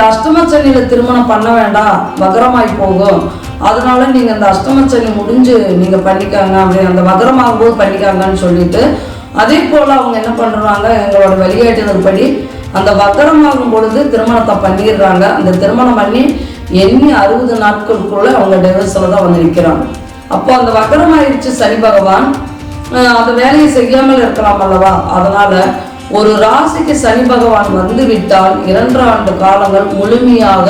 இந்த அஷ்டமச்சனியில் திருமணம் பண்ண வேண்டாம். வகரமாய் போகும். அதனால நீங்கள் இந்த அஷ்டமச்சனி முடிஞ்சு நீங்கள் பண்ணிக்காங்க. அப்படி அந்த வகரமாகும் போது பண்ணிக்காங்கன்னு சொல்லிட்டு அதே போல் அவங்க என்ன பண்ணுறாங்க எங்களோட வழிகாட்டுதல் படி அந்த வக்கரமாகும் பொழுது திருமணத்தை பண்ணிடுறாங்க. அந்த திருமணம் பண்ணி எண்ணி அறுபது நாட்களுக்குள்ளே அவங்க டெவர்ஸில் தான் வந்து நிற்கிறாங்க அப்போ அந்த வக்கரமாயிருச்சு சனி பகவான். அந்த வேலையை செய்யாமல் இருக்கலாம் அல்லவா? அதனால ஒரு ராசிக்கு சனி பகவான் வந்து விட்டால் இரண்டு ஆண்டு காலங்கள் முழுமையாக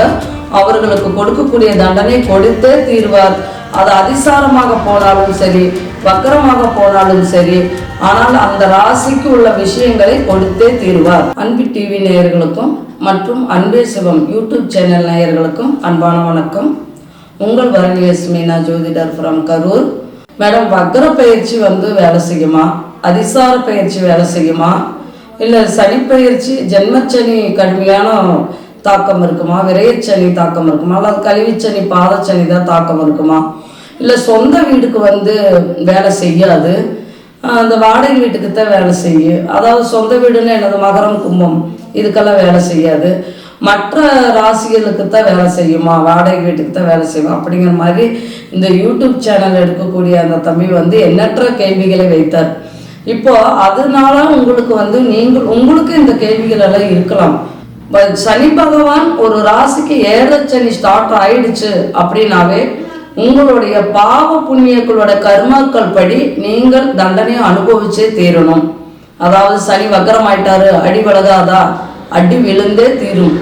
அவர்களுக்கு கொடுக்கக்கூடிய தண்டனை கொடுத்தே தீர்வார். அது அதிசாரமாக போனாலும் சரி வக்கரமாக போனாலும் சரி ஆனால் அந்த ராசிக்கு உள்ள விஷயங்களை கொடுத்தே தீர்வார். அன்பு டிவி நேயர்களுக்கும் மற்றும் அன்பே சிவம் யூடியூப் சேனல் நேயர்களுக்கும் அன்பான வணக்கம். உங்கள் வரணியஸ் மீனா ஜோதிடர் ஃப்ரம் கரூர். மேடம் வக்கர பயிற்சி வந்து வேலை செய்யுமா? அதிசார பயிற்சி வேலை செய்யுமா? இல்லை சனி பயிற்சி ஜென்மச்சனி கடுமையான தாக்கம் இருக்குமா? விரையச்சனி தாக்கம் இருக்குமா? அல்லது கழிவுச்சனி பாதச்சனி தான் தாக்கம் இருக்குமா? இல்லை சொந்த வீட்டுக்கு வந்து வேலை செய்யாது. அந்த வாடகை வீட்டுக்கு தான் வேலை செய்யும் அதாவது சொந்த வீடுன்னு எனது மகரம் கும்பம். இதுக்கெல்லாம் வேலை செய்யாது. மற்ற ராசிகளுக்கு தான் வேலை செய்யுமா? வாடகை வீட்டுக்கு தான் வேலை செய்யும்? அப்படிங்கிற மாதிரி இந்த யூடியூப் சேனல் எடுக்கக்கூடிய அந்த தம்பி வந்து எண்ணற்ற கேள்விகளை வைத்தார். இப்போ அதனால உங்களுக்கு வந்து நீங்கள் உங்களுக்கு இந்த கேள்விகள் எல்லாம் இருக்கலாம் சனி பகவான் ஒரு ராசிக்கு ஏழச்சனி ஸ்டார்ட் ஆயிடுச்சு அப்படின்னாவே உங்களுடைய பாவ புண்ணியக்களோட கர்மாக்கள் படி நீங்கள் தண்டனையை அனுபவிச்சே தீரணும். அதாவது சனி வக்கரம் ஆயிட்டாரு அடி விலகாதா அடி விழுந்தே தீரும்.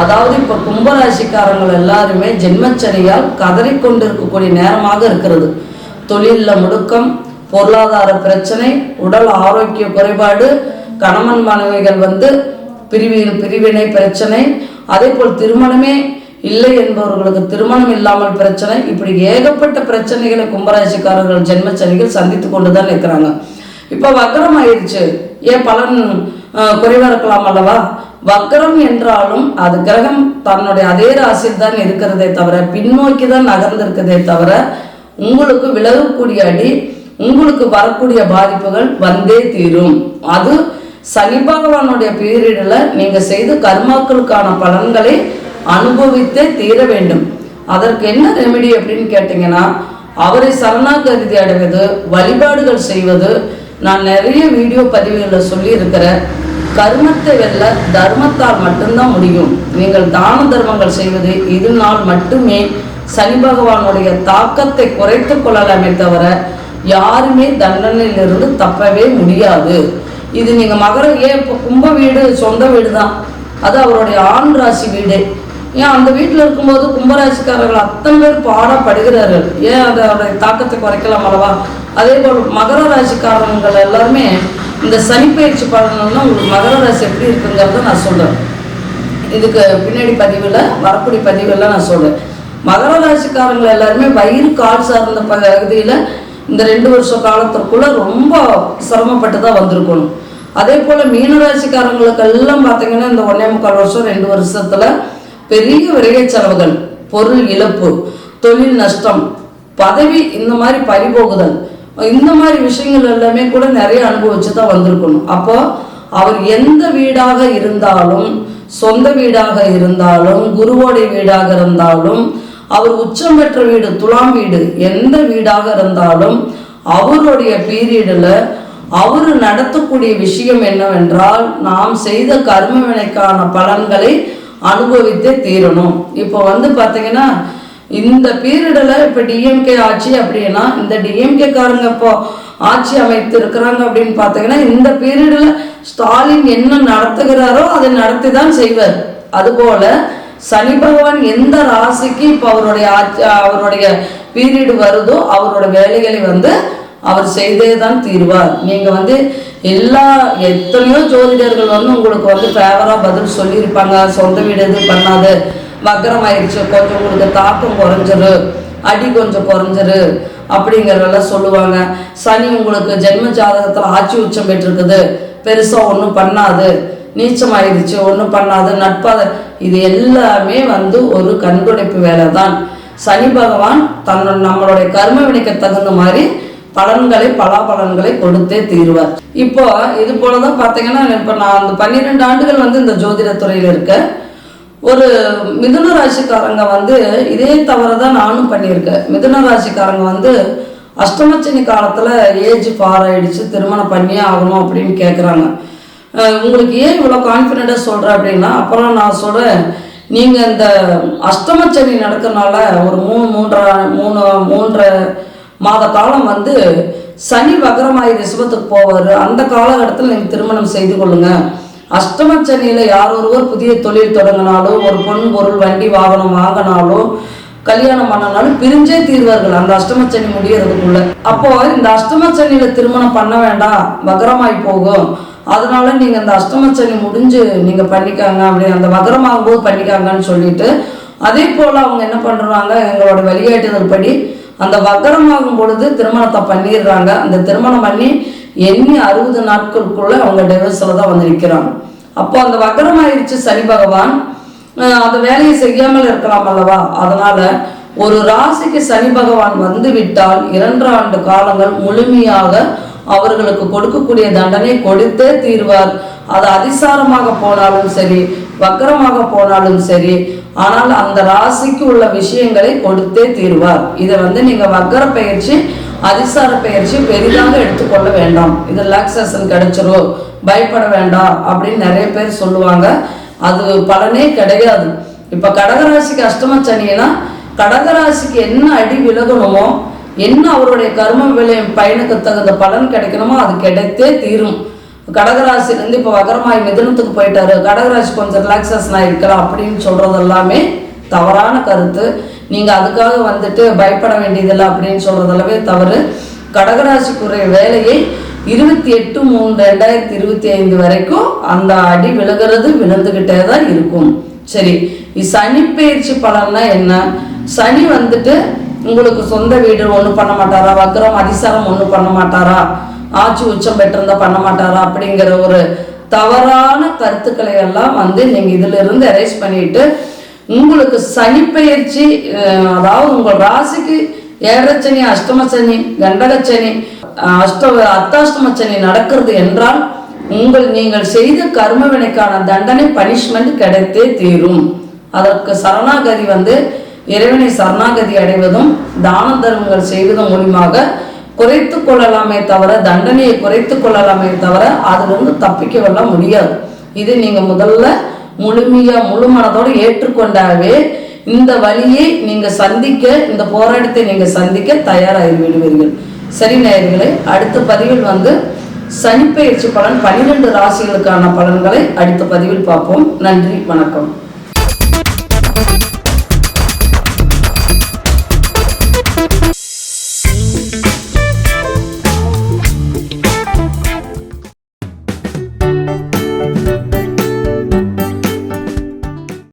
அதாவது இப்போ கும்பராசிக்காரங்கள் எல்லாருமே ஜென்மச்சனியால் கதறிக்கொண்டிருக்கக்கூடிய நேரமாக இருக்கிறது. தொழிலில் முடுக்கம் பொருளாதார பிரச்சனை உடல் ஆரோக்கிய குறைபாடு கணவன் மனைவிகள் வந்து பிரிவின் பிரிவினை பிரச்சனை அதே போல் திருமணமே இல்லை என்பவர்களுக்கு திருமணம் இல்லாமல் பிரச்சனை இப்படி ஏகப்பட்ட பிரச்சனைகளை கும்பராசிக்காரர்கள் ஜென்மச்சனிகள் சந்தித்து கொண்டு தான் இருக்கிறாங்க. இப்போ வக்கரம் ஆயிடுச்சு. ஏன் பலன் குறைவாக இருக்கலாம் அல்லவா? வக்கரம் என்றாலும் அது கிரகம் தன்னுடைய அதே ராசியில் தான் இருக்கிறதே தவிர பின்னோக்கி தான் நகர்ந்திருக்கிறதே தவிர உங்களுக்கு விலகக்கூடிய அடி உங்களுக்கு வரக்கூடிய பாதிப்புகள் வந்தே தீரும். அது சனி பகவானுடைய பீரியடில் நீங்கள் செய்த கர்மாக்களுக்கான பலன்களை அனுபவித்தே தீர வேண்டும். அதற்கு என்ன ரெமெடி அப்படின்னு கேட்டிங்கன்னா அவரை சரணாகதி அடைவது வழிபாடுகள் செய்வது. நான் நிறைய வீடியோ பதிவுகளில் சொல்லியிருக்கிறேன். கர்மத்தை வெல்ல தர்மத்தால் மட்டும்தான் முடியும். நீங்கள் தான தர்மங்கள் செய்வது இதனால் மட்டுமே சனி பகவானுடைய தாக்கத்தை குறைத்துக் கொள்ளலாமே தவிர யாருமே தண்டனையிலிருந்து தப்பவே முடியாது. இது நீங்க மகர ஏன் இப்போ கும்ப வீடு சொந்த வீடு தான் அது அவருடைய ஆண் ராசி வீடு. ஏன் அந்த வீட்டில் இருக்கும்போது கும்பராசிக்காரர்கள் அத்தனை பேர் பாடப்படுகிறார்கள். ஏன் அதை அவருடைய தாக்கத்தை குறைக்கலாம் அல்லவா? அதே போல் மகர ராசிக்காரங்கள் எல்லாருமே இந்த சனிப்பயிற்சி பாடணும்னா உங்களுக்கு மகர ராசி எப்படி இருக்குங்கிறத நான் சொல்கிறேன் இதுக்கு பின்னாடி பதிவில் வரக்கூடிய பதிவெல்லாம் நான் சொல்கிறேன் மகர ராசிக்காரங்கள் எல்லாருமே வயிறு கால் சார்ந்த பகுதியில் இந்த ரெண்டு வருஷ காலத்திற்குள்ள ரொம்ப சிரமப்பட்டு தான் வந்திருக்கணும். அதே போல் மீனராசிக்காரங்களுக்கெல்லாம் பார்த்தீங்கன்னா இந்த ஒன்னே முக்கால் வருஷம் ரெண்டு வருஷத்தில் பெரிய விரைய செலவுகள். பொருள் இழப்பு தொழில் நஷ்டம் பதவி இந்த மாதிரி பறிபோகுதல். இந்த மாதிரி விஷயங்கள் எல்லாமே கூட நிறைய அனுபவிச்சு தான் வந்திருக்கணும். அப்போ அவர் எந்த வீடாக இருந்தாலும் சொந்த வீடாக இருந்தாலும் குருவோடைய வீடாக இருந்தாலும் அவர் உச்சம் பெற்ற வீடு துலாம் வீடு எந்த வீடாக இருந்தாலும் அவருடைய பீரியடில் அவர் நடத்தக்கூடிய விஷயம் என்னவென்றால் நாம் செய்த கர்ம வினைக்கான பலன்களை அனுபவித்தே தீரணும். இப்போ வந்து பார்த்தீங்கன்னா இந்த பீரியடில் இப்போ டிஎம்கே ஆட்சி அப்படின்னா இந்த டிஎம்கே காரங்க இப்போ ஆட்சி அமைத்து இருக்கிறாங்க அப்படின்னு பார்த்தீங்கன்னா இந்த பீரியடில் ஸ்டாலின் என்ன நடத்துகிறாரோ அதை நடத்தி தான் செய்வார். அதுபோல் சனி பகவான் எந்த ராசிக்கு இப்போ அவருடைய ஆட்சி அவருடைய பீரியடு வருதோ அவரோட வேலைகளை வந்து அவர் செய்தே தான் தீர்வார். நீங்கள் வந்து எல்லா எத்தனையோ ஜோதிடர்கள் வந்து உங்களுக்கு வந்து ஃபேவராக பதில் சொல்லியிருப்பாங்க. சொந்த வீடு எதுவும் பண்ணாது. வக்கரம் ஆயிடுச்சு. கொஞ்சம் உங்களுக்கு தாக்கம் குறைஞ்சிரு. அடி கொஞ்சம் குறைஞ்சிரு அப்படிங்கிறதெல்லாம் சொல்லுவாங்க. சனி உங்களுக்கு ஜென்ம ஜாதகத்தில் ஆட்சி உச்சம் பெற்றிருக்குது. பெருசாக ஒன்றும் பண்ணாது. நீச்சமாயிருச்சு ஒன்றும் பண்ணாது நட்பாத. இது எல்லாமே வந்து ஒரு கண்துடைப்பு வேலை தான் சனி பகவான் தன்னோட நம்மளுடைய கர்ம வினைக்கு தகுந்த மாதிரி பலன்களை பலாபலன்களை கொடுத்தே தீர்வார். இப்போ இது போலதான் பார்த்தீங்கன்னா இப்போ நான் அந்த பன்னிரெண்டு ஆண்டுகள் வந்து இந்த ஜோதிட துறையில் இருக்கேன். ஒரு மிதுன ராசிக்காரங்க வந்து இதே தவிர தான் நானும் பண்ணியிருக்கேன். மிதுன ராசிக்காரங்க வந்து அஷ்டமச்சனி காலத்தில் ஏஜ் பார் ஆயிடுச்சு திருமணம் பண்ணியே ஆகணும் அப்படின்னு கேட்குறாங்க உங்களுக்கு ஏன் இவ்வளோ கான்ஃபிடெண்ட்டாக சொல்கிறேன் அப்படின்னா அப்புறம் நான் சொல்கிறேன் நீங்கள் இந்த அஷ்டமச்சனி நடக்கிறனால ஒரு மூணு மூன்றரை மூணு மூன்றரை மாத காலம் வந்து சனி வகரமாயி ரிஷபத்துக்கு போவார். அந்த காலகட்டத்தில் நீங்கள் திருமணம் செய்து கொள்ளுங்கள் அஷ்டமச்சனியில் யார் ஒருவர் புதிய தொழில் தொடங்கினாலோ ஒரு பொன் பொருள் வண்டி வாகனம் வாங்கினாலோ கல்யாணம் பண்ணனாலும் பிரிஞ்சே தீர்வார்கள் அந்த அஷ்டமச்சனி முடியறதுக்குள்ள. அப்போ இந்த அஷ்டமச்சனியில திருமணம் பண்ண வேண்டாம் வகரமாய் போகும். அதனால நீங்கள் இந்த அஷ்டமச்சனி முடிஞ்சு நீங்கள் பண்ணிக்காங்க அப்படி அந்த மகரமாகும் போது பண்ணிக்காங்கன்னு சொல்லிட்டு அதே போல் அவங்க என்ன பண்ணுறாங்க எங்களோட வழிகாட்டுதல் படி அந்த வக்கரமாகும் பொழுது திருமணத்தை பண்ணிடுறாங்க. அந்த திருமணம் பண்ணி எண்ணி அறுபது நாட்களுக்குள்ளே அவங்க டெவர்ஸில் தான் வந்து நிற்கிறாங்க அப்போ அந்த வக்கரமாயிருச்சு சனி பகவான். அந்த வேலையை செய்யாமல் இருக்கலாம் அல்லவா? அதனால் ஒரு ராசிக்கு சனி பகவான் வந்து விட்டால் இரண்டு ஆண்டு காலங்கள் முழுமையாக அவர்களுக்கு கொடுக்கக்கூடிய தண்டனை கொடுத்தே தீர்வார். அது அதிசாரமாக போனாலும் சரி வக்கரமாக போனாலும் சரி ஆனால் அந்த ராசிக்கு உள்ள விஷயங்களை கொடுத்தே தீர்வார். இதை வந்து நீங்க வக்கர பயிற்சி அதிசார பயிற்சி பெரிதாக எடுத்துக்கொள்ள வேண்டாம். இது ரிலாக்ஸேஷன் கிடைச்சிரும் பயப்பட வேண்டாம் அப்படின்னு நிறைய பேர் சொல்லுவாங்க. அது பலனே கிடையாது. இப்ப கடகராசிக்கு அஷ்டம சனினா கடகராசிக்கு என்ன அடி விலகணுமோ என்ன அவருடைய கர்ம விலை பயனுக்கு தகுந்த பலன் கிடைக்கணுமோ? அது கிடைத்தே தீரும். கடகராசிலேருந்து இப்போ வகரமாய் மிதனத்துக்கு போயிட்டாரு. கடகராசி கொஞ்சம் ரிலாக்ஸேஷனாக இருக்கலாம் அப்படின்னு சொல்கிறது எல்லாமே தவறான கருத்து. நீங்கள் அதுக்காக வந்துட்டு பயப்பட வேண்டியதில்லை அப்படின்னு சொல்கிறதெல்லாமே தவறு. கடகராசிக்குரிய வேலையை இருபத்தி எட்டு மூணு ரெண்டாயிரத்தி இருபத்தி ஐந்து வரைக்கும் அந்த அடி விழுகிறது விழுந்துக்கிட்டே தான் இருக்கும். சரி சனி பயிற்சி பலன்னா என்ன? சனி வந்துட்டு உங்களுக்கு சொந்த வீடு ஒன்றும் பண்ண மாட்டாரா? வக்ரம் அதிசாரம் ஒன்றும் பண்ண மாட்டாரா? ஆட்சி உச்சம் பெற்றிருந்தா பண்ண மாட்டாரா? அப்படிங்கிற ஒரு தவறான கருத்துக்களை எல்லாம் வந்து நீங்க இதுல இருந்து எரேஸ் பண்ணிட்டு உங்களுக்கு சனி அதாவது உங்கள் ராசிக்கு ஏழச்சனி அஷ்டமச்சனி கண்டகச்சனி அஹ், அஷ்ட அர்த்தாஷ்டமச்சனி நடக்கிறது என்றால் உங்கள் நீங்கள் செய்த கர்மவினைக்கான தண்டனை பனிஷ்மெண்ட் கிடைத்தே தீரும். அதற்கு சரணாகதி வந்து இறைவனை சரணாகதி அடைவதும் தான தர்மங்கள் செய்வதன் மூலியமாக குறைத்து கொள்ளலாமே தவிர தண்டனையை குறைத்து கொள்ளலாமே தவிர அதிலிருந்து தப்பிக்கவெல்லாம் முடியாது. இது நீங்க முதல்ல முழுமையா முழு மனதோடு ஏற்றுக்கொண்டாவே இந்த வழியை நீங்க சந்திக்க இந்த போராட்டத்தை நீங்க சந்திக்க தயாராகி விடுவீர்கள் சரி நேயர்களே அடுத்த பதிவில் வந்து சனிப்பெயர்ச்சி பலன் பன்னிரெண்டு ராசிகளுக்கான பலன்களை அடுத்த பதிவில் பார்ப்போம். நன்றி வணக்கம்.